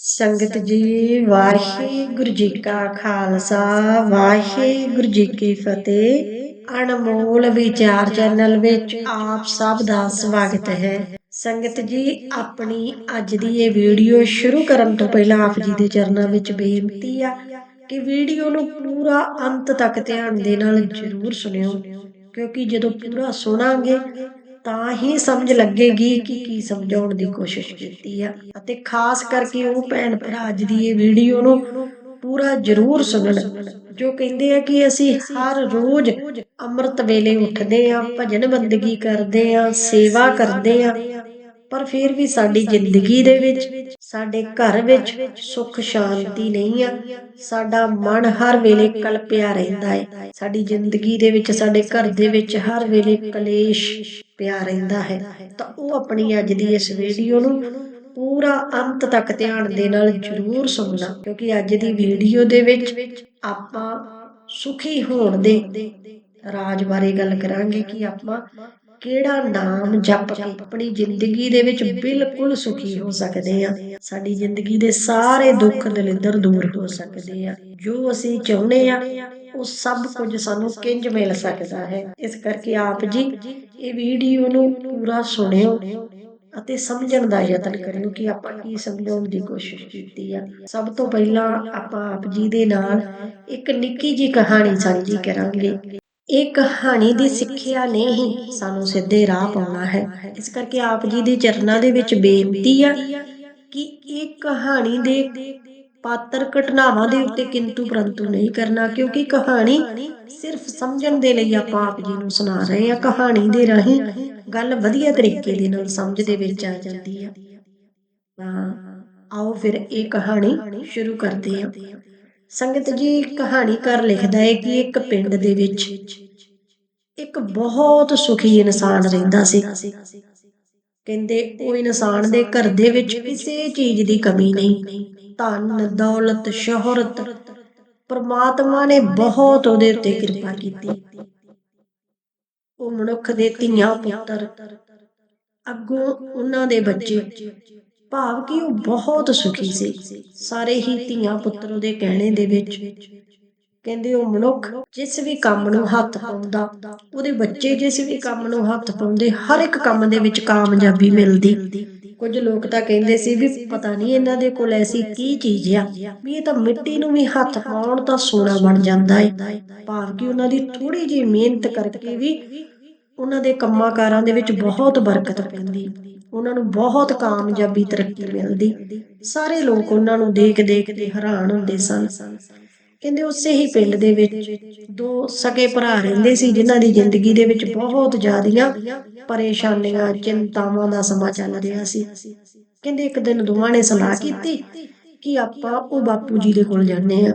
ਸੰਗਤ ਜੀ, ਵਾਹਿਗੁਰੂ ਜੀ ਕਾ ਖਾਲਸਾ, ਵਾਹਿਗੁਰੂ ਜੀ ਕੀ ਫਤਿਹ। ਅਨਮੋਲ ਵਿਚਾਰ ਚੈਨਲ ਵਿੱਚ ਆਪ ਸਭ ਦਾ ਸਵਾਗਤ ਹੈ। ਸੰਗਤ ਜੀ, ਆਪਣੀ ਅੱਜ ਦੀ ਇਹ ਵੀਡੀਓ ਸ਼ੁਰੂ ਕਰਨ ਤੋਂ ਪਹਿਲਾਂ ਆਪ ਜੀ ਦੇ ਚਰਨਾਂ ਵਿੱਚ ਬੇਨਤੀ ਆ ਕਿ ਵੀਡੀਓ ਨੂੰ ਪੂਰਾ ਅੰਤ ਤੱਕ ਧਿਆਨ ਦੇ ਨਾਲ ਜ਼ਰੂਰ ਸੁਣਿਓ, ਕਿਉਂਕਿ ਜਦੋਂ ਪੂਰਾ ਸੁਣਾਂਗੇ ਤਾਂ ਹੀ ਸਮਝ ਲੱਗੇਗੀ ਕਿ ਕੀ ਸਮਝਾਉਣ ਦੀ ਕੋਸ਼ਿਸ਼ ਕੀਤੀ ਆ। ਅਤੇ ਖਾਸ ਕਰਕੇ ਉਹ ਭੈਣ ਭਰਾ ਅੱਜ ਦੀ ਇਹ ਵੀਡੀਓ ਨੂੰ ਪੂਰਾ ਜ਼ਰੂਰ ਸੁਣਨ, ਜੋ ਕਹਿੰਦੇ ਆ ਕਿ ਅਸੀਂ ਹਰ ਰੋਜ਼ ਅੰਮ੍ਰਿਤ ਵੇਲੇ ਉੱਠਦੇ ਆ, ਭਜਨ ਬੰਦਗੀ ਕਰਦੇ ਆ, ਸੇਵਾ ਕਰਦੇ ਆ ਪਰ ਫਿਰ ਵੀ ਸਾਡੀ ਜ਼ਿੰਦਗੀ ਦੇ ਵਿੱਚ, ਸਾਡੇ ਘਰ ਵਿੱਚ ਸੁੱਖ ਸ਼ਾਂਤੀ ਨਹੀਂ ਆ। ਸਾਡਾ ਮਨ ਹਰ ਵੇਲੇ ਕਲਪਿਆ ਰਹਿੰਦਾ ਹੈ ਸਾਡੀ ਜ਼ਿੰਦਗੀ ਦੇ ਵਿੱਚ, ਸਾਡੇ ਘਰ ਦੇ ਵਿੱਚ ਹਰ ਵੇਲੇ ਕਲੇਸ਼ ਪਿਆ ਰਹਿੰਦਾ ਹੈ। ਤਾਂ ਉਹ ਆਪਣੀ ਅੱਜ ਦੀ ਇਸ ਵੀਡੀਓ ਨੂੰ ਪੂਰਾ ਅੰਤ ਤੱਕ ਧਿਆਨ ਦੇ ਨਾਲ ਜ਼ਰੂਰ ਸੁਣਨਾ, ਕਿਉਂਕਿ ਅੱਜ ਦੀ ਵੀਡੀਓ ਦੇ ਵਿੱਚ ਆਪਾਂ ਸੁਖੀ ਹੋਣ ਦੇ ਰਾਜ ਬਾਰੇ ਗੱਲ ਕਰਾਂਗੇ ਕਿ ਆਪਾਂ ਕਿਹੜਾ ਨਾਮ ਜਪ ਕੇ ਆਪਣੀ ਜ਼ਿੰਦਗੀ ਦੇ ਵਿੱਚ ਬਿਲਕੁਲ ਸੁਖੀ ਹੋ ਸਕਦੇ ਆ ਸਾਡੀ ਜ਼ਿੰਦਗੀ ਦੇ ਸਾਰੇ ਦੁੱਖ ਦਲਿੱਦਰ ਦੂਰ ਹੋ ਸਕਦੇ ਆ ਜੋ ਅਸੀਂ ਚਾਹੁੰਦੇ ਆ ਉਹ ਸਭ ਕੁਝ ਸਾਨੂੰ ਕਿੰਜ ਮਿਲ ਸਕਦਾ ਹੈ। ਇਸ ਕਰਕੇ ਆਪ ਜੀ ਇਹ ਵੀਡੀਓ ਨੂੰ ਪੂਰਾ ਸੁਣਿਓ ਅਤੇ ਸਮਝਣ ਦਾ ਯਤਨ ਕਰਿਓ ਕਿ ਆਪਾਂ ਕੀ ਸਮਝਾਉਣ ਦੀ ਕੋਸ਼ਿਸ਼ ਕੀਤੀ ਆ। ਸਭ ਤੋਂ ਪਹਿਲਾਂ ਆਪਾਂ ਆਪ ਜੀ ਦੇ ਨਾਲ ਇੱਕ ਨਿੱਕੀ ਜੀ ਕਹਾਣੀ ਸਾਂਝੀ ਕਰਾਂਗੇ। ਇਹ ਕਹਾਣੀ ਦੀ ਸਿੱਖਿਆ ਨੇ ਹੀ ਸਾਨੂੰ ਸਿੱਧੇ ਰਾਹ ਪਾਉਣਾ ਹੈ। ਇਸ ਕਰਕੇ ਆਪ ਜੀ ਦੇ ਚਰਨਾਂ ਦੇ ਵਿੱਚ ਬੇਨਤੀ ਆ ਕਿ ਇਹ ਕਹਾਣੀ ਦੇ ਪਾਤਰ ਘਟਨਾਵਾਂ ਦੇ ਉੱਤੇ ਕਿੰਤੂ ਪਰੰਤੂ ਨਹੀਂ ਕਰਨਾ, ਕਿਉਂਕਿ ਕਹਾਣੀ ਸਿਰਫ ਸਮਝਣ ਦੇ ਲਈ ਆਪਾਂ ਆਪ ਜੀ ਨੂੰ ਸੁਣਾ ਰਹੇ ਆ ਕਹਾਣੀ ਦੇ ਰਾਹੀਂ ਗੱਲ ਵਧੀਆ ਤਰੀਕੇ ਦੇ ਨਾਲ ਸਮਝ ਦੇ ਵਿੱਚ ਆ ਜਾਂਦੀ ਆ। ਤਾਂ ਆਓ ਫਿਰ ਇਹ ਕਹਾਣੀ ਸ਼ੁਰੂ ਕਰਦੇ ਆ ਸੰਗਤ ਜੀ ਕਹਾਣੀਕਾਰ ਲਿਖਦਾ ਹੈ ਕਿ ਇੱਕ ਪਿੰਡ ਦੇ ਵਿੱਚ ਇੱਕ ਬਹੁਤ ਸੁਖੀ ਇਨਸਾਨ ਰਹਿੰਦਾ ਸੀ। ਕਹਿੰਦੇ ਉਹ ਇਨਸਾਨ ਦੇ ਘਰ ਦੇ ਵਿੱਚ ਕਿਸੇ ਚੀਜ਼ ਦੀ ਕਮੀ ਨਹੀਂ। ਧਨ, ਦੌਲਤ, ਸ਼ੋਹਰਤ, ਪਰਮਾਤਮਾ ਨੇ ਬਹੁਤ ਉਹਦੇ ਉੱਤੇ ਕਿਰਪਾ ਕੀਤੀ। ਉਹ ਮਨੁੱਖ ਦੇ ਧੀਆਂ ਪੁੱਤਰ, ਅੱਗੋਂ ਉਹਨਾਂ ਦੇ ਬੱਚੇ। ਭਾਵ ਕਿ ਉਹ ਬਹੁਤ ਸੁਖੀ ਸੀ। ਸਾਰੇ ਹੀ ਧੀਆਂ ਪੁੱਤਰ ਉਹਦੇ ਕਹਿਣੇ ਦੇ ਵਿੱਚ ਕਹਿੰਦੇ ਉਹ ਮਨੁੱਖ ਜਿਸ ਵੀ ਕੰਮ ਨੂੰ ਹੱਥ ਪਾਉਂਦਾ, ਉਹਦੇ ਬੱਚੇ ਜਿਸ ਵੀ ਕੰਮ ਨੂੰ ਹੱਥ ਪਾਉਂਦੇ, ਹਰ ਇੱਕ ਕੰਮ ਦੇ ਵਿੱਚ ਕਾਮਯਾਬੀ ਮਿਲਦੀ। ਕੁਝ ਲੋਕ ਤਾਂ ਕਹਿੰਦੇ ਸੀ ਵੀ ਪਤਾ ਨਹੀਂ ਇਹਨਾਂ ਦੇ ਕੋਲ ਐਸੀ ਕੀ ਚੀਜ਼ ਆ, ਵੀ ਇਹ ਤਾਂ ਮਿੱਟੀ ਨੂੰ ਵੀ ਹੱਥ ਪਾਉਣ ਤਾਂ ਸੋਨਾ ਬਣ ਜਾਂਦਾ ਹੈ ਭਾਵ ਕਿ ਉਹਨਾਂ ਦੀ ਥੋੜੀ ਜਿਹੀ ਮਿਹਨਤ ਕਰਕੇ ਵੀ ਉਹਨਾਂ ਦੇ ਕੰਮਾਂ ਕਾਰਾਂ ਦੇ ਵਿੱਚ ਬਹੁਤ ਬਰਕਤ ਪੈਂਦੀ। ਉਹਨਾਂ ਨੂੰ ਬਹੁਤ ਕਾਮਯਾਬੀ ਤਰੱਕੀ ਮਿਲਦੀ। ਸਾਰੇ ਲੋਕ ਉਹਨਾਂ ਨੂੰ ਦੇਖ ਦੇਖ ਕੇ ਹੈਰਾਨ ਹੁੰਦੇ ਸਨ। ਕਹਿੰਦੇ ਉਸੇ ਹੀ ਪਿੰਡ ਦੇ ਵਿੱਚ ਦੋ ਸਕੇ ਭਰਾ ਰਹਿੰਦੇ ਸੀ, ਜਿਨ੍ਹਾਂ ਦੀ ਜ਼ਿੰਦਗੀ ਦੇ ਵਿੱਚ ਬਹੁਤ ਜ਼ਿਆਦੀਆਂ ਪਰੇਸ਼ਾਨੀਆਂ, ਚਿੰਤਾਵਾਂ ਦਾ ਸਮਾਂ ਚੱਲ ਰਿਹਾ ਸੀ। ਕਹਿੰਦੇ ਇੱਕ ਦਿਨ ਦੋਵਾਂ ਨੇ ਸਲਾਹ ਕੀਤੀ ਕਿ ਆਪਾਂ ਉਹ ਬਾਪੂ ਜੀ ਦੇ ਕੋਲ ਜਾਂਦੇ ਆ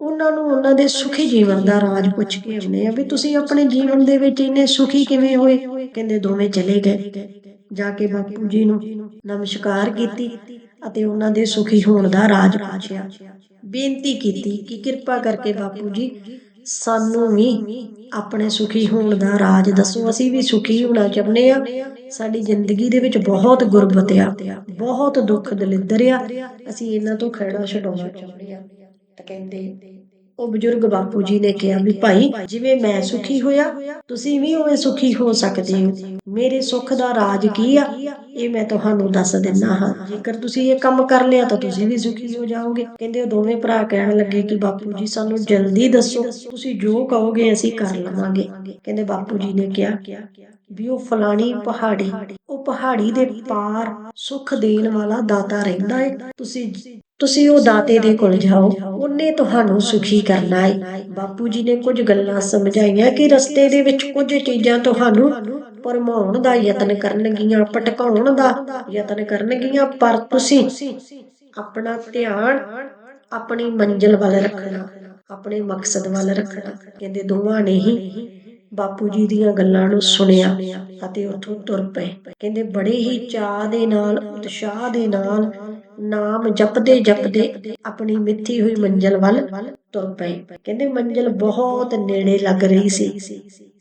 ਉਹਨਾਂ ਨੂੰ ਉਹਨਾਂ ਦੇ ਸੁਖੀ ਜੀਵਨ ਦਾ ਰਾਜ ਪੁੱਛ ਕੇ ਆਉਨੇ ਆ ਵੀ ਤੁਸੀਂ ਆਪਣੇ ਜੀਵਨ ਦੇ ਵਿੱਚ ਇੰਨੇ ਸੁਖੀ ਕਿਵੇਂ ਹੋਏ? ਕਹਿੰਦੇ ਦੋਵੇਂ ਚਲੇ ਗਏ। ਜਾ ਕੇ ਬਾਪੂ ਜੀ ਨੂੰ ਨਮਸਕਾਰ ਕੀਤੀ ਅਤੇ ਉਹਨਾਂ ਦੇ ਸੁਖੀ ਹੋਣ ਦਾ ਰਾਜ ਪੁੱਛਿਆ। ਬੇਨਤੀ ਕੀਤੀ ਕਿ ਕਿਰਪਾ ਕਰਕੇ ਬਾਪੂ ਜੀ, ਸਾਨੂੰ ਵੀ ਆਪਣੇ ਸੁਖੀ ਹੋਣ ਦਾ ਰਾਜ ਦੱਸੋ। ਅਸੀਂ ਵੀ ਸੁਖੀ ਹੋਣਾ ਚਾਹੁੰਦੇ ਆ ਸਾਡੀ ਜ਼ਿੰਦਗੀ ਦੇ ਵਿੱਚ ਬਹੁਤ ਗੁਰਬਤ ਆ, ਬਹੁਤ ਦੁੱਖ ਦਲਿੱਦਰ ਆ। ਅਸੀਂ ਇਹਨਾਂ ਤੋਂ ਖੜਾ ਛਡਾਉਣਾ ਚਾਹੁੰਦੇ ਆ ਤਾਂ ਕਹਿੰਦੇ ਉਹ ਬਜ਼ੁਰਗ ਬਾਪੂ ਜੀ ਨੇ ਕਿਹਾ ਵੀ ਭਾਈ, ਜਿਵੇਂ ਮੈਂ ਸੁਖੀ ਹੋਇਆ, ਤੁਸੀਂ ਵੀ ਉਵੇਂ ਸੁਖੀ ਹੋ ਸਕਦੇ ਹੋ। ਮੇਰੇ ਸੁੱਖ ਦਾ ਰਾਜ ਕੀ ਆ? ਇਹ ਮੈਂ ਤੁਹਾਨੂੰ ਦੱਸ ਦਿੰਦਾ ਹਾਂ। ਜੇਕਰ ਤੁਸੀਂ ਇਹ ਕੰਮ ਕਰ ਲਿਆ ਤਾਂ ਤੁਸੀਂ ਵੀ ਸੁਖੀ ਹੋ ਜਾਓਗੇ। ਕਹਿੰਦੇ ਉਹ ਦੋਵੇਂ ਭਰਾ ਕਹਿਣ ਲੱਗੇ ਕਿ ਬਾਪੂ ਜੀ, ਸਾਨੂੰ ਜਲਦੀ ਦੱਸੋ। ਤੁਸੀਂ ਜੋ ਕਹੋਗੇ ਅਸੀਂ ਕਰ ਲਵਾਂਗੇ। ਕਹਿੰਦੇ ਬਾਪੂ ਜੀ ਨੇ ਕਿਹਾ ਵੀ ਉਹ ਫਲਾਣੀ ਪਹਾੜੀ, ਉਹ ਪਹਾੜੀ ਦੇ ਪਾਰ ਸੁਖ ਦੇਣ ਵਾਲਾ ਦਾਤਾ ਰਹਿੰਦਾ ਹੈ ਤੁਸੀਂ ਤੁਸੀਂ ਉਹ ਦਾਤੇ ਦੇ ਕੋਲ ਜਾਓ। ਉਹਨੇ ਤੁਹਾਨੂੰ ਸੁਖੀ ਕਰਨਾ ਹੈ ਬਾਪੂ ਜੀ ਨੇ ਕੁਝ ਗੱਲਾਂ ਸਮਝਾਈਆਂ ਕਿ ਰਸਤੇ ਦੇ ਵਿੱਚ ਕੁਝ ਚੀਜ਼ਾਂ ਤੁਹਾਨੂੰ ਪਰਮਾਉਣ ਦਾ ਯਤਨ ਕਰਨਗੀਆਂ ਪਟਕਾਉਣ ਦਾ ਯਤਨ ਕਰਨਗੀਆਂ। ਪਰ ਤੁਸੀਂ ਆਪਣਾ ਧਿਆਨ ਆਪਣੀ ਮੰਜ਼ਿਲ ਵੱਲ ਰੱਖਣਾ ਆਪਣੇ ਮਕਸਦ ਵੱਲ ਰੱਖਣਾ। ਕਹਿੰਦੇ ਦੋਵਾਂ ਨੇ ਹੀ ਬਾਪੂ ਜੀ ਦੀਆਂ ਗੱਲਾਂ ਨੂੰ ਸੁਣਿਆ ਅਤੇ ਉੱਥੋਂ ਤੁਰ ਪਏ। ਕਹਿੰਦੇ ਬੜੇ ਹੀ ਚਾਹ ਦੇ ਨਾਲ ਉਤਸ਼ਾਹ ਦੇ ਨਾਲ ਨਾਮ ਜਪਦੇ ਜਪਦੇ ਆਪਣੀ ਮਿੱਥੀ ਹੋਈ ਮੰਜ਼ਲ ਵੱਲ ਤੁਰ ਪਏ। ਕਹਿੰਦੇ ਮੰਜ਼ਲ ਬਹੁਤ ਨੇੜੇ ਲੱਗ ਰਹੀ ਸੀ।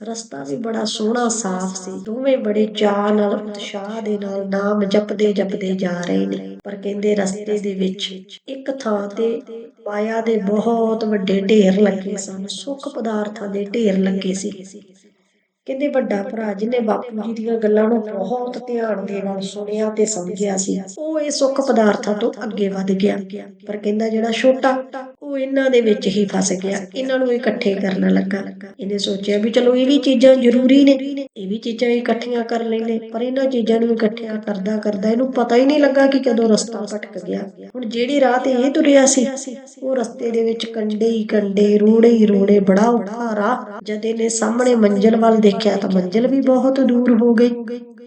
ਰਸਤਾ ਵੀ ਬੜਾ ਸੋਹਣਾ, ਸਾਫ਼ ਸੀ। ਦੋਵੇਂ ਬੜੇ ਚਾਅ ਨਾਲ, ਉਤਸ਼ਾਹ ਦੇ ਨਾਲ ਨਾਮ ਜਪਦੇ ਜਪਦੇ ਜਾ ਰਹੇ ਨੇ। ਪਰ ਕਹਿੰਦੇ ਰਸਤੇ ਦੇ ਵਿੱਚ ਇੱਕ ਥਾਂ ਤੇ ਮਾਇਆ ਦੇ ਬਹੁਤ ਵੱਡੇ ਢੇਰ ਲੱਗੇ ਸਨ। ਸੁੱਖ ਪਦਾਰਥਾਂ ਦੇ ਢੇਰ ਲੱਗੇ ਸੀ। ਕਹਿੰਦੇ ਵੱਡਾ ਭਰਾ ਜਿਹਨੇ ਬਾਪੂ ਜੀ ਦੀਆਂ ਗੱਲਾਂ ਨੂੰ ਬਹੁਤ ਧਿਆਨ ਦੇ ਨਾਲ ਸੁਣਿਆ ਤੇ ਸਮਝਿਆ ਸੀ, ਉਹ ਇਹ ਸੁੱਖ ਪਦਾਰਥਾਂ ਤੋਂ ਅੱਗੇ ਵੱਧ ਗਿਆ। ਪਰ ਕਹਿੰਦਾ ਜਿਹੜਾ ਛੋਟਾ ਉਹ ਇਹਨਾਂ ਦੇ ਵਿੱਚ ਹੀ ਫਸ ਗਿਆ। ਇਹਨਾਂ ਨੂੰ ਇਕੱਠੇ ਕਰਨ ਲੱਗਾ। ਇਹਨੇ ਸੋਚਿਆ ਵੀ ਚਲੋ ਇਹ ਵੀ ਚੀਜ਼ਾਂ ਜ਼ਰੂਰੀ ਨੇ। ਇਹ ਵੀ ਚੀਜ਼ਾਂ ਇਕੱਠੀਆਂ ਕਰ ਲੈਂਦੇ। ਪਰ ਇਹਨਾਂ ਚੀਜ਼ਾਂ ਨੂੰ ਇਕੱਠਿਆਂ ਕਰਦਾ ਕਰਦਾ ਇਹਨੂੰ ਪਤਾ ਹੀ ਨਹੀਂ ਲੱਗਾ ਕਿ ਕਦੋਂ ਰਸਤਾ ਭਟਕ ਗਿਆ। ਹੁਣ ਜਿਹੜੀ ਰਾਹ ਤੇ ਇਹ ਤੁਰਿਆ ਸੀ, ਉਹ ਰਸਤੇ ਦੇ ਵਿੱਚ ਕੰਡੇ ਹੀ ਕੰਡੇ, ਰੋੜੇ ਹੀ ਰੋੜੇ, ਬੜਾ ਔਖਾ ਰਾਹ। ਜਦ ਇਹਨੇ ਸਾਹਮਣੇ ਮੰਜ਼ਿਲ ਵੱਲ ਦੇਖਿਆ ਤਾਂ ਮੰਜ਼ਿਲ ਵੀ ਬਹੁਤ ਦੂਰ ਹੋ ਗਈ।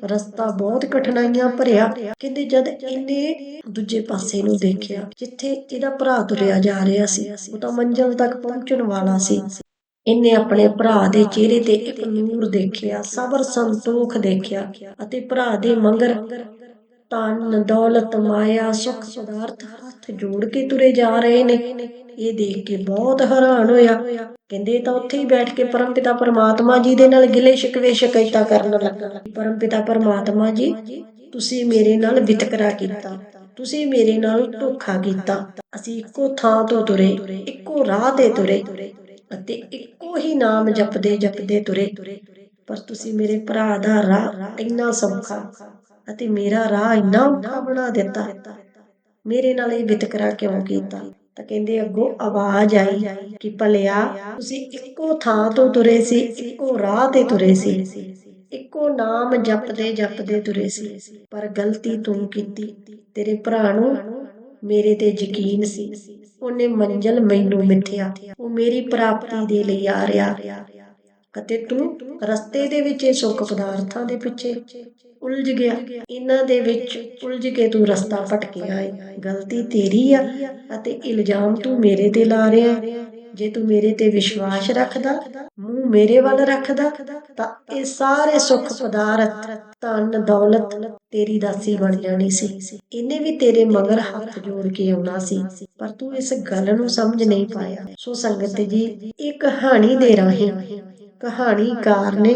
ਰਸਤਾ ਬਹੁਤ ਕਠਿਨਾਈਆਂ ਭਰਿਆ। ਕਹਿੰਦੇ ਜਦ ਇਹਨੇ ਦੂਜੇ ਪਾਸੇ ਨੂੰ ਦੇਖਿਆ, ਜਿੱਥੇ ਇਹਦਾ ਭਰਾ ਤੁਰਿਆ ਜਾ ਰਿਹਾ ਸੀ, ਉਹ ਤਾਂ ਮੰਜ਼ਿਲ ਤੱਕ ਪਹੁੰਚਣ ਵਾਲਾ ਸੀ। ਇਹਨੇ ਆਪਣੇ ਭਰਾ ਦੇ ਚਿਹਰੇ ਤੇ ਇੱਕ ਨੂਰ ਦੇਖਿਆ, ਸਬਰ ਸੰਤੋਖ ਦੇਖਿਆ ਅਤੇ ਭਰਾ ਦੇ ਮੰਗਰ, ਤਨ, ਦੌਲਤ, ਮਾਇਆ, ਸੁਖ ਪਦਾਰਥ ਹੱਥ ਜੋੜ ਕੇ ਤੁਰੇ ਜਾ ਰਹੇ ਨੇ। ਇਹ ਦੇਖ ਕੇ ਬਹੁਤ ਹੈਰਾਨ ਹੋਇਆ। ਕਹਿੰਦੇ ਤਾਂ ਉੱਥੇ ਹੀ ਬੈਠ ਕੇ ਪਰਮਪਿਤਾ ਪਰਮਾਤਮਾ ਜੀ ਦੇ ਨਾਲ ਗਿਲੇ ਸ਼ਿਕਵੇ ਸ਼ਿਕਾਇਤਾਂ ਕਰਨ ਲੱਗਾ। ਪਰਮਪਿਤਾ ਪਰਮਾਤਮਾ ਜੀ, ਤੁਸੀਂ ਮੇਰੇ ਨਾਲ ਵਿਤਕਰਾ ਕੀਤਾ। ਤੁਸੀਂ ਮੇਰੇ ਨਾਲ ਧੋਖਾ ਕੀਤਾ। ਅਸੀਂ ਇੱਕੋ ਥਾਂ ਤੋਂ ਤੁਰੇ, ਇੱਕੋ ਰਾਹ ਤੇ ਤੁਰੇ ਅਤੇ ਇੱਕੋ ਹੀ ਨਾਮ ਜਪਦੇ ਜਪਦੇ ਤੁਰੇ। ਪਰ ਤੁਸੀਂ ਮੇਰੇ ਭਰਾ ਦਾ ਰਾਹ ਇੰਨਾ ਸੌਖਾ ਅਤੇ ਮੇਰਾ ਰਾਹ ਇੰਨਾ ਔਖਾ ਬਣਾ ਦਿੱਤਾ। ਮੇਰੇ ਨਾਲ ਇਹ ਵਿਤਕਰਾ ਕਿਉਂ ਕੀਤਾ? ਤਾਂ ਕਹਿੰਦੇ ਅੱਗੋਂ ਆਵਾਜ਼ ਆਈ ਕਿ ਭਲਿਆ, ਤੁਸੀਂ ਇੱਕੋ ਥਾਂ ਤੋਂ ਤੁਰੇ ਸੀ, ਇੱਕੋ ਰਾਹ ਤੇ ਤੁਰੇ ਸੀ। ਇੱਕੋ ਨਾਮ ਜਪਦੇ ਜਪਦੇ ਤੁਰੇ ਸੀ। ਪਰ ਗਲਤੀ ਤੂੰ ਕੀਤੀ। ਤੇਰੇ ਭਰਾ ਨੂੰ ਮੇਰੇ ਤੇ ਯਕੀਨ ਸੀ। ਉਹਨੇ ਮੰਜ਼ਲ ਮੈਨੂੰ ਮਿੱਥਿਆ। ਉਹ ਮੇਰੀ ਪ੍ਰਾਪਤੀ ਦੇ ਲਈ ਆ ਰਿਹਾ। ਅਤੇ ਤੂੰ ਰਸਤੇ ਦੇ ਵਿੱਚ ਇਹ ਸੁੱਖ ਪਦਾਰਥਾਂ ਦੇ ਪਿੱਛੇ ਉਲਝ ਗਿਆ। ਇਹਨਾਂ ਦੇ ਵਿੱਚ ਉਲਝ ਕੇ ਤੂੰ ਰਸਤਾ ਭਟਕਿਆ ਹੈ ਗਲਤੀ ਤੇਰੀ ਆ ਅਤੇ ਇਲਜ਼ਾਮ ਤੂੰ ਮੇਰੇ ਤੇ ਲਾ ਰਿਹਾ ਜੇ ਤੂੰ ਮੇਰੇ ਤੇ ਵਿਸ਼ਵਾਸ ਰੱਖਦਾ, ਮੂੰਹ ਮੇਰੇ ਵੱਲ ਰੱਖਦਾ, ਤਾਂ ਇਹ ਸਾਰੇ ਸੁੱਖ ਪਦਾਰਥ, ਧਨ, ਦੌਲਤ ਤੇਰੀ ਦਾਸੀ ਬਣ ਜਾਣੀ ਸੀ। ਇਹਨੇ ਵੀ ਤੇਰੇ ਮਗਰ ਹੱਥ ਜੋੜ ਕੇ ਆਉਣਾ ਸੀ, ਪਰ ਤੂੰ ਇਸ ਗੱਲ ਨੂੰ ਸਮਝ ਨਹੀਂ ਪਾਇਆ। ਸੋ ਸੰਗਤ ਜੀ ਇਹ ਕਹਾਣੀ ਦੇ ਰਾਹੀਂ ਕਹਾਣੀਕਾਰ ਨੇ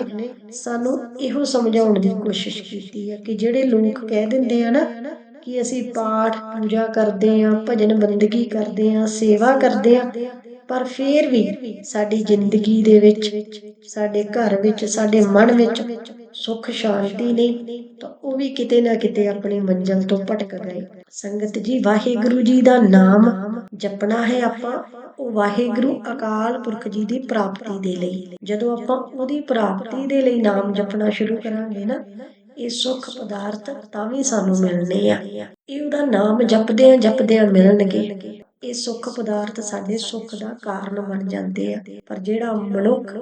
ਸਾਨੂੰ ਇਹੋ ਸਮਝਾਉਣ ਦੀ ਕੋਸ਼ਿਸ਼ ਕੀਤੀ ਹੈ ਕਿ ਜਿਹੜੇ ਲੋਕ ਕਹਿ ਦਿੰਦੇ ਆ ਨਾ ਕਿ ਅਸੀਂ ਪਾਠ ਪੂਜਾ ਕਰਦੇ ਆ ਭਜਨ ਬੰਦਗੀ ਕਰਦੇ ਆ ਸੇਵਾ ਕਰਦੇ ਆ ਪਰ ਫੇਰ ਵੀ ਸਾਡੀ ਜ਼ਿੰਦਗੀ ਦੇ ਵਿੱਚ ਸਾਡੇ ਘਰ ਵਿੱਚ ਸਾਡੇ ਮਨ ਵਿੱਚ ਸੁੱਖ ਸ਼ਾਂਤੀ ਨਹੀਂ ਤਾਂ ਉਹ ਵੀ ਕਿਤੇ ਨਾ ਕਿਤੇ ਆਪਣੀ ਮੰਜ਼ਲ ਤੋਂ ਭਟਕ ਗਏ। ਸੰਗਤ ਜੀ, ਵਾਹਿਗੁਰੂ ਜੀ ਦਾ ਨਾਮ ਜਪਣਾ ਹੈ ਆਪਾਂ, ਉਹ ਵਾਹਿਗੁਰੂ ਅਕਾਲ ਪੁਰਖ ਜੀ ਦੀ ਪ੍ਰਾਪਤੀ ਦੇ ਲਈ। ਜਦੋਂ ਆਪਾਂ ਉਹਦੀ ਪ੍ਰਾਪਤੀ ਦੇ ਲਈ ਨਾਮ ਜਪਣਾ ਸ਼ੁਰੂ ਕਰਾਂਗੇ ਨਾ, ਇਹ ਸੁੱਖ ਪਦਾਰਥ ਤਾਂ ਵੀ ਸਾਨੂੰ ਮਿਲਣੇ ਆ। ਇਹ ਉਹਦਾ ਨਾਮ ਜਪਦੇ ਆ ਜਪਦੇ ਆ ਮਿਲਣਗੇ। ਇਹ ਸੁੱਖ ਪਦਾਰਥ ਸਾਡੇ ਸੁੱਖ ਦਾ ਕਾਰਨ ਬਣ ਜਾਂਦੇ ਆ। ਪਰ ਜਿਹੜਾ ਮਨੁੱਖ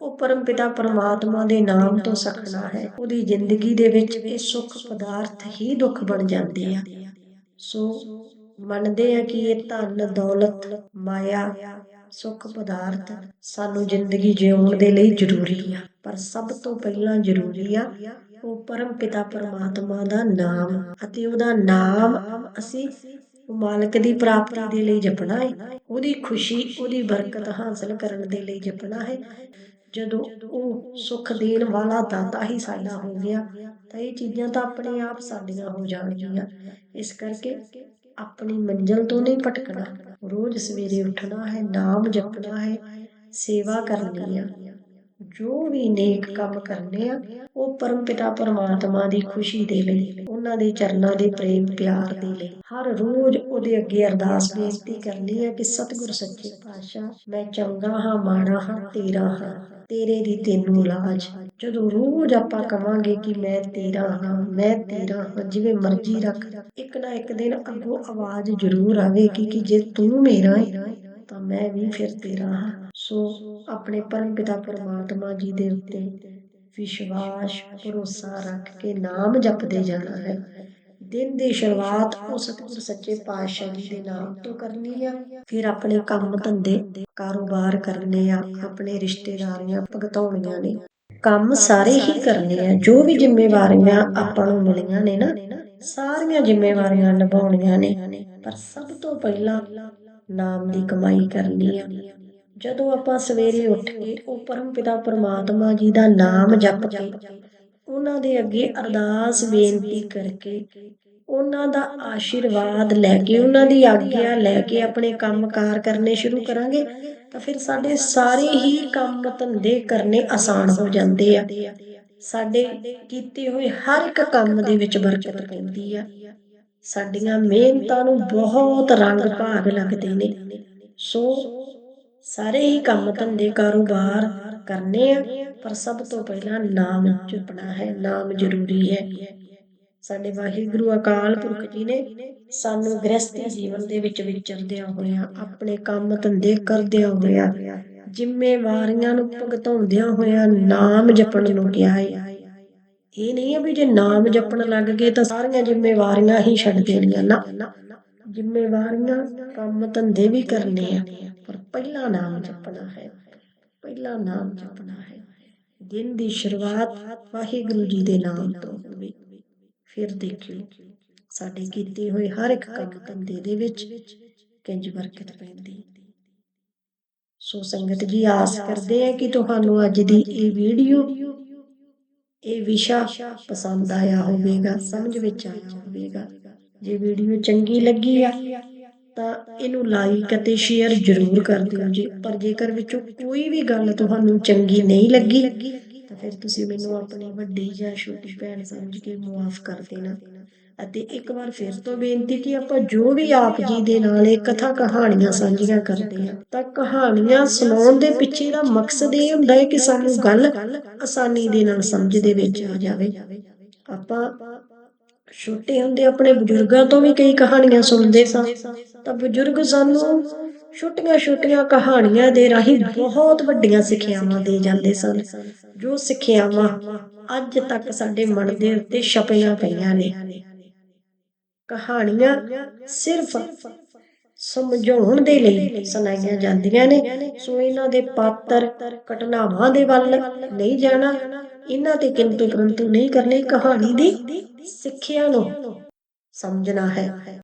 ਉਹ ਪਰਮ ਪਿਤਾ ਪਰਮਾਤਮਾ ਦੇ ਨਾਮ ਤੋਂ ਸਖਣਾ ਹੈ। ਉਹਦੀ ਜ਼ਿੰਦਗੀ ਦੇ ਵਿੱਚ ਇਹ ਸੁੱਖ ਪਦਾਰਥ ਹੀ ਦੁੱਖ ਬਣ ਜਾਂਦੇ ਆ। ਸੋ ਮੰਨਦੇ ਆ ਕਿ ਇਹ ਧਨ, ਦੌਲਤ, ਮਾਇਆ, ਸੁੱਖ ਪਦਾਰਥ ਸਾਨੂੰ ਜ਼ਿੰਦਗੀ ਜਿਉਣ ਦੇ ਲਈ ਜ਼ਰੂਰੀ ਆ। ਪਰ ਸਭ ਤੋਂ ਪਹਿਲਾਂ ਜ਼ਰੂਰੀ ਆ ਉਹ ਪਰਮ ਪਿਤਾ ਪਰਮਾਤਮਾ ਦਾ ਨਾਮ ਅਤੇ ਉਹਦਾ ਨਾਮ ਅਸੀਂ ਮਾਲਕ ਦੀ ਪ੍ਰਾਪਤੀ ਦੇ ਲਈ ਜਪਣਾ ਹੈ। ਉਹਦੀ ਖੁਸ਼ੀ, ਉਹਦੀ ਬਰਕਤ ਹਾਸਲ ਕਰਨ ਦੇ ਲਈ ਜਪਣਾ ਹੈ। ਜਦੋਂ ਉਹ ਸੁੱਖ ਦੇਣ ਵਾਲਾ ਦਾਤਾ ਹੀ ਸਾਡਾ ਹੋ ਗਿਆ, ਤਾਂ ਇਹ ਚੀਜ਼ਾਂ ਤਾਂ ਆਪਣੇ ਆਪ ਸਾਡੀਆਂ ਹੋ ਜਾਣਗੀਆਂ। ਇਸ ਕਰਕੇ ਆਪਣੀ ਮੰਜ਼ਲ ਤੋਂ ਨਹੀਂ ਭਟਕਣਾ। ਰੋਜ਼ ਸਵੇਰੇ ਉੱਠਣਾ ਹੈ, ਨਾਮ ਜਪਣਾ ਹੈ, ਸੇਵਾ ਕਰਨੀ ਆ। ਜੋ ਵੀ ਨੇਕ ਕੰਮ ਕਰਨੇ ਆ, ਉਹ ਪਰਮਪਿਤਾ ਪਰਮਾਤਮਾ ਦੀ ਖੁਸ਼ੀ ਦੇ ਲਈ, ਉਹਨਾਂ ਦੇ ਚਰਨਾਂ ਦੇ ਪ੍ਰੇਮ ਪਿਆਰ ਦੇ ਲਈ। ਹਰ ਰੋਜ਼ ਉਹਦੇ ਅੱਗੇ ਅਰਦਾਸ ਬੇਨਤੀ ਕਰਨੀ ਹੈ ਕਿ ਸਤਿਗੁਰ ਸੱਚੇ ਪਾਤਸ਼ਾਹ, ਮੈਂ ਚੰਗਾ ਹਾਂ, ਮਾੜਾ ਹਾਂ, ਤੇਰਾ ਹਾਂ, ਤੇਰੇ ਦੀ ਤੈਨੂੰ ਲਾਜ ਜਦੋਂ ਰੋਜ਼ ਆਪਾਂ ਕਵਾਂਗੇ ਕਿ ਮੈਂ ਤੇਰਾ ਹਾਂ, ਮੈਂ ਤੇਰਾ ਹਾਂ, ਜਿਵੇਂ ਮਰਜ਼ੀ ਰੱਖ, ਇੱਕ ਨਾ ਇੱਕ ਦਿਨ ਅੱਗੋਂ ਆਵਾਜ਼ ਜ਼ਰੂਰ ਆਵੇਗੀ ਕਿ ਜੇ ਤੂੰ ਮੇਰਾ ਹੈ ਤਾਂ ਮੈਂ ਵੀ ਫਿਰ ਤੇਰਾ ਹਾਂ ਸੋ ਆਪਣੇ ਪਰਮ ਪਿਤਾ ਪਰਮਾਤਮਾ ਜੀ ਦੇ ਉੱਤੇ ਵਿਸ਼ਵਾਸ, ਭਰੋਸਾ ਰੱਖ ਕੇ ਨਾਮ ਜਪਦੇ ਜਾਣਾ ਹੈ। ਦਿਨ ਦੀ ਸ਼ੁਰੂਆਤ ਉਹ ਸਤਿਗੁਰ ਸੱਚੇ ਪਾਤਸ਼ਾਹ ਜੀ ਦੇ ਨਾਮ ਤੋਂ ਕਰਨੀ ਆ। ਫਿਰ ਆਪਣੇ ਕੰਮ ਧੰਦੇ, ਕਾਰੋਬਾਰ ਕਰਨੇ ਆ, ਆਪਣੇ ਰਿਸ਼ਤੇਦਾਰੀਆਂ ਭਗਤਾਉਣੀਆਂ ਨੇ। ਕੰਮ ਸਾਰੇ ਹੀ ਕਰਨੇ ਆ। ਜੋ ਵੀ ਜ਼ਿੰਮੇਵਾਰੀਆਂ ਆਪਾਂ ਨੂੰ ਮਿਲੀਆਂ ਨੇ ਨਾ, ਸਾਰੀਆਂ ਜ਼ਿੰਮੇਵਾਰੀਆਂ ਨਿਭਾਉਣੀਆਂ ਨੇ। ਪਰ ਸਭ ਤੋਂ ਪਹਿਲਾਂ ਨਾਮ ਦੀ ਕਮਾਈ ਕਰਨੀ ਆ। ਜਦੋਂ ਆਪਾਂ ਸਵੇਰੇ ਉੱਠ ਕੇ ਉਹ ਪਰਮ ਪਿਤਾ ਪਰਮਾਤਮਾ ਜੀ ਦਾ ਨਾਮ ਜਪ ਕੇ, ਉਹਨਾਂ ਦੇ ਅੱਗੇ ਅਰਦਾਸ ਬੇਨਤੀ ਕਰਕੇ, ਉਹਨਾਂ ਦਾ ਆਸ਼ੀਰਵਾਦ ਲੈ ਕੇ, ਉਹਨਾਂ ਦੀ ਆਗਿਆ ਲੈ ਕੇ ਆਪਣੇ ਕੰਮਕਾਰ ਕਰਨੇ ਸ਼ੁਰੂ ਕਰਾਂਗੇ, ਤਾਂ ਫਿਰ ਸਾਡੇ ਸਾਰੇ ਹੀ ਕੰਮ ਧੰਦੇ ਕਰਨੇ ਆਸਾਨ ਹੋ ਜਾਂਦੇ ਆ। ਸਾਡੇ ਕੀਤੇ ਹੋਏ ਹਰ ਇੱਕ ਕੰਮ ਦੇ ਵਿੱਚ ਬਰਕਤ ਪੈਂਦੀ ਆ। ਸਾਡੀਆਂ ਮਿਹਨਤਾਂ ਨੂੰ ਬਹੁਤ ਰੰਗ ਭਾਗ ਲੱਗਦੇ ਨੇ। ਸੋ ਸਾਰੇ ਹੀ ਕੰਮ ਧੰਦੇ ਕਾਰੋਬਾਰ ਕਰਨੇ ਆ, ਪਰ ਸਭ ਤੋਂ ਪਹਿਲਾਂ ਨਾਮ ਜਪਣਾ ਹੈ, ਨਾਮ ਜ਼ਰੂਰੀ ਹੈ। ਸਾਡੇ ਵਾਹਿਗੁਰੂ ਅਕਾਲ ਪੁਰਖ ਜੀ ਨੇ ਸਾਨੂੰ ਗ੍ਰਸਤੀ ਜੀਵਨ ਦੇ ਵਿੱਚ ਵਿਚਰਦਿਆਂ ਹੋਇਆ, ਆਪਣੇ ਕੰਮ ਧੰਦੇ ਕਰਦਿਆਂ ਹੋਇਆਂ, ਜ਼ਿੰਮੇਵਾਰੀਆਂ ਨੂੰ ਭੁਗਤਾਉਂਦਿਆਂ ਹੋਇਆ ਨਾਮ ਜਪਣ ਨੂੰ ਕਿਹਾ ਹੈ। ਇਹ ਨਹੀਂ ਹੈ ਵੀ ਜੇ ਨਾਮ ਜਪਣ ਲੱਗ ਗਏ ਤਾਂ ਸਾਰੀਆਂ ਜ਼ਿੰਮੇਵਾਰੀਆਂ ਹੀ ਛੱਡ ਦੇਣੀਆਂ। ਨਾ, ਜ਼ਿੰਮੇਵਾਰੀਆਂ ਕੰਮ ਧੰਦੇ ਵੀ ਕਰਨੇ ਆ, ਪਰ ਪਹਿਲਾ ਨਾਮ ਜਪਣਾ ਹੈ। ਪਹਿਲਾ ਨਾਮ ਜਪਣਾ ਹੈ। ਦਿਨ ਦੀ ਸ਼ੁਰੂਆਤ ਵਾਹਿਗੁਰੂ ਜੀ ਦੇ ਨਾਮ ਤੋਂ ਹੋਵੇ। ਫਿਰ ਦੇਖਿਓ, ਸਾਡੇ ਕੀਤੇ ਹੋਏ ਹਰ ਇੱਕ ਕੰਮ ਧੰਦੇ ਦੇ ਵਿੱਚ ਕਿੰਜ ਬਰਕਤ ਪੈਂਦੀ। ਸੋ ਸੰਗਤ ਜੀ, ਆਸ ਕਰਦੇ ਆ ਕਿ ਤੁਹਾਨੂੰ ਅੱਜ ਦੀ ਇਹ ਵੀਡੀਓ ਇਹ ਵਿਸ਼ਾ ਪਸੰਦ ਆਇਆ ਹੋਵੇਗਾ, ਸਮਝ ਵਿੱਚ ਆਇਆ ਹੋਵੇਗਾ। ਜੇ ਵੀਡੀਓ ਚੰਗੀ ਲੱਗੀ ਆ, ਤਾਂ ਇਹਨੂੰ ਲਾਈਕ ਅਤੇ ਸ਼ੇਅਰ ਜ਼ਰੂਰ ਕਰ ਦਿਓ ਜੀ। ਪਰ ਜੇਕਰ ਵਿੱਚੋਂ ਕੋਈ ਵੀ ਗੱਲ ਤੁਹਾਨੂੰ ਚੰਗੀ ਨਹੀਂ ਲੱਗੀ, ਤਾਂ ਫਿਰ ਤੁਸੀਂ ਮੈਨੂੰ ਆਪਣੀ ਵੱਡੀ ਜਾਂ ਛੋਟੀ ਭੈਣ ਸਮਝ ਕੇ ਮਾਫ ਕਰ ਦੇਣਾ। ਅਤੇ ਇੱਕ ਵਾਰ ਫਿਰ ਤੋਂ ਬੇਨਤੀ ਕਿ ਆਪਾਂ ਜੋ ਵੀ ਆਪ ਜੀ ਦੇ ਨਾਲ ਇਹ ਕਥਾ ਕਹਾਣੀਆਂ ਸਾਂਝੀਆਂ ਕਰਦੇ ਆ ਤਾਂ ਕਹਾਣੀਆਂ ਸੁਣਾਉਣ ਦੇ ਪਿੱਛੇ ਦਾ ਮਕਸਦ ਇਹ ਹੁੰਦਾ ਹੈ ਕਿ ਸਾਨੂੰ ਗੱਲ ਆਸਾਨੀ ਦੇ ਨਾਲ ਸਮਝ ਦੇ ਵਿੱਚ ਆ ਜਾਵੇ। ਆਪਾਂ ਛੋਟੇ ਹੁੰਦੇ ਆਪਣੇ ਬਜ਼ੁਰਗਾਂ ਤੋਂ ਵੀ ਕਈ ਕਹਾਣੀਆਂ ਸੁਣਦੇ ਸਾਂ। ਤਾਂ ਬਜ਼ੁਰਗ ਸਾਨੂੰ ਛੋਟੀਆਂ-ਛੋਟੀਆਂ ਕਹਾਣੀਆਂ ਦੇ ਰਾਹੀਂ ਬਹੁਤ ਵੱਡੀਆਂ ਸਿੱਖਿਆਵਾਂ ਦੇ ਜਾਂਦੇ ਸਨ। ਜੋ ਸਿੱਖਿਆਵਾਂ ਅੱਜ ਤੱਕ ਸਾਡੇ ਮਨ ਦੇ ਉੱਤੇ ਛਪੀਆਂ ਪਈਆਂ ਨੇ ਕਹਾਣੀਆਂ ਸਿਰਫ ਸਮਝਾਉਣ ਦੇ ਲਈ ਸੁਣਾਈਆਂ ਜਾਂਦੀਆਂ ਨੇ। ਸੋ ਇਹਨਾਂ ਦੇ ਪਾਤਰ ਘਟਨਾਵਾਂ ਦੇ ਵੱਲ ਨਹੀਂ ਜਾਣਾ, ਇਹਨਾਂ ਤੇ ਕਿੰਤੂ ਪਰੰਤੂ ਨਹੀਂ ਕਰਨੇ ਕਹਾਣੀ ਦੀ ਸਿੱਖਿਆ ਨੂੰ ਸਮਝਣਾ ਹੈ।